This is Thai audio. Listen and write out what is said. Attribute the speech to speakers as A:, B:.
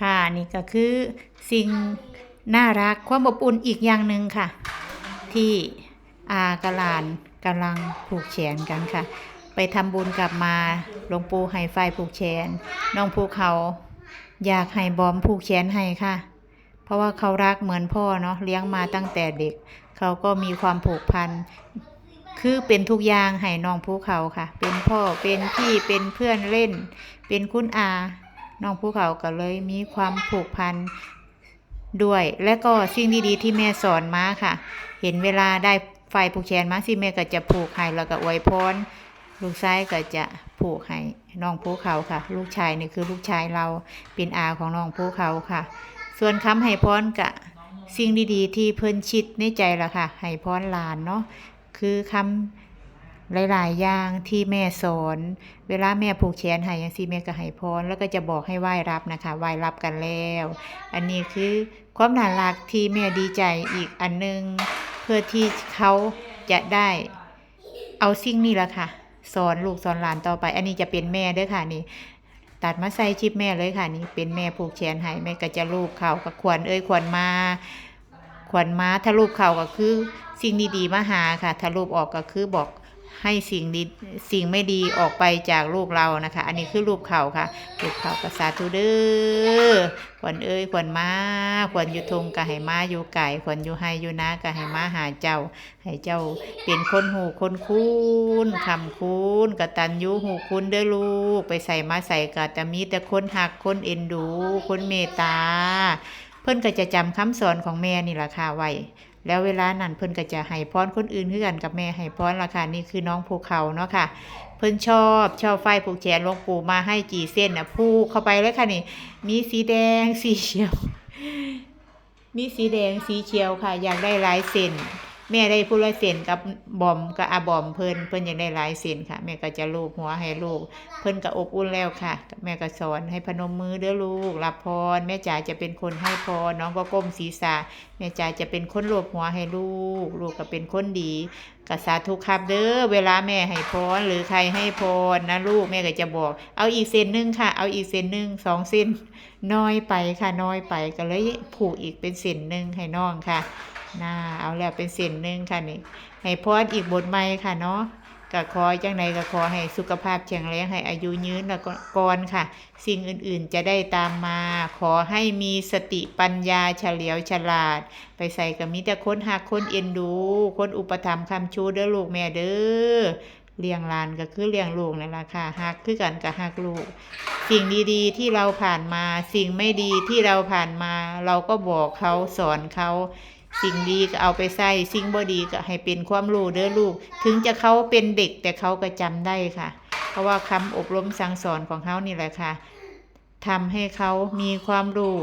A: ค่ะนี่ก็คือสิ่งน่ารักความอบอุ่นอีกอย่างหนึ่งค่ะ ที่อากะลานกำลังผูกแขนกันค่ะ ไปทำบุญกลับมาหลวงปู่ให้ไฟผูกแขนน้องภูเขาอยากให้บอมผูกแขนให้ค่ะ เพราะว่าเขารักเหมือนพ่อเนาะเลี้ยงมาตั้งแต่เด็ก เขาก็มีความผูกพันคือเป็นทุกอย่างให้น้องภูเขาค่ะ เป็นพ่อเป็นพี่เป็นเพื่อนเล่น เป็นคุณอา น้องภูเขาก็เลยมีความผูกพันด้วย และก็สิ่งดีๆที่แม่สอนมาค่ะ เห็นเวลาได้ไฟผูกแขนมาสิแม่ก็จะผูกให้แล้วก็อวยพรลูกชายก็จะผูกให้น้องภูเขาค่ะ ลูกชายนี่คือลูกชายเราเป็นอาของน้องภูเขาค่ะ ส่วนคำให้พรกะสิ่งดีๆ ที่เพิ่นชิดในใจละค่ะ ให้พรหลานเนาะคือคำ หลายๆอย่างที่แม่สอน เวลาแม่ผูกแขนให้ยังซี่แม่ก็ให้พรแล้วก็จะบอกให้ไหว้รับนะคะไหว้รับกันแล้ว อันนี้คือความน่ารักที่แม่ดีใจอีกอันหนึง เพื่อที่เขาจะได้เอาสิ่งนี้ละค่ะ สอนลูกสอนหลานต่อไป อันนี้จะเป็นแม่เด้วยค่ะนี่ตัดมาใส่ชิปแม่เลยค่ะนี่เป็นแม่ผูกแขนให้แม่ก็จะลูบเขากับขวัญเอ้ยขวัญมาขวัญมาถ้าลูบเขาก็คือ สิ่งดีๆมาหาค่ะ ถ้าลูบออกก็คือบอก ให้สิ่งดีสิ่งไม่ดีออกไปจากลูกเรานะคะ อันนี้คือรูปเขาค่ะ รูปเขาก็สาธุเด้อขวัญเอ้ยขวัญมาขวัญอยู่ทงก็ให้มาอยู่ไก่ขวัญอยู่ให้อยู่นาก็ให้มาหาเจ้า ให้เจ้าเป็นคนหูคนคุณคำคุณกตัญญูหูคุณเด้อลูก ไปใส่มาใส่กะแต่มีแต่คนหักคนเอ็นดู คนเมตตา เพิ่นก็จะจำคำสอนของแม่นี่ล่ะค่ะไว้แล้วเวลานั้นเพิ่นก็จะให้พรคนอื่นคือกันกับแม่ให้พรล่ะค่ะนี่คือน้องภูเขาเนาะค่ะ เพิ่นชอบชอบไฟผูกแขนหลวงปู่มาให้กี่เส้นน่ะผูกเข้าไปเลยค่ะนี่ มีสีแดงสีเขียว มีสีแดงสีเขียวค่ะ อยากได้หลายเส้น แม่ได้ผู้ละเส้นกับบอมกับอาบอมเพิ่นเพิ่นอยากได้หลายเส้นค่ะ แม่ก็จะลูบหัวให้ลูก เพิ่นก็อบอุ่นแล้วค่ะ แม่ก็สอนให้พนมมือเด้อลูกรับพร แม่จ๋าจะเป็นคนให้พรน้องก็ก้มศีรษะแม่จ๋าจะเป็นคนโลบหัวให้ลูก ลูกก็เป็นคนดีกสาธุครับเด้อเวลาแม่ให้พรหรือใครให้พรนะลูกแม่ก็จะบอก เอาอีกเส้นหนึ่งค่ะ เอาอีกเส้นหนึ่งสองเส้นน้อยไปค่ะน้อยไปก็เลยผูกอีกเป็นเส้นหนึ่งให้น้องค่ะ น่าเอาแล้วเป็นเส้นหนึ่งค่ะนี่ให้พรอีกบทใหม่ค่ะเนาะก็ขอจังใดก็ขอให้สุขภาพแข็งแรงให้อายุยืนแล้วก่อนค่ะ สิ่งอื่นๆจะได้ตามมา ขอให้มีสติปัญญาเฉลียวฉลาด ไปใส่กับมีแต่คนหักคนเอ็นดู คนอุปถัมภ์คำชูเด้อลูกแม่เด้อเลี้ยงลานก็คือเลี้ยงลูกนั่นแหละค่ะหักคือกันกับหักลูก สิ่งดีๆที่เราผ่านมา สิ่งไม่ดีที่เราผ่านมา เราก็บอกเขาสอนเขา สิ่งดีก็เอาไปใส่สิ่งบ่ดีก็ให้เป็นความรู้เด้อลูก ถึงจะเขาเป็นเด็กแต่เขาก็จำได้ค่ะ เพราะว่าคำอบรมสั่งสอนของเขานี่แหละค่ะทำให้เขามีความรู้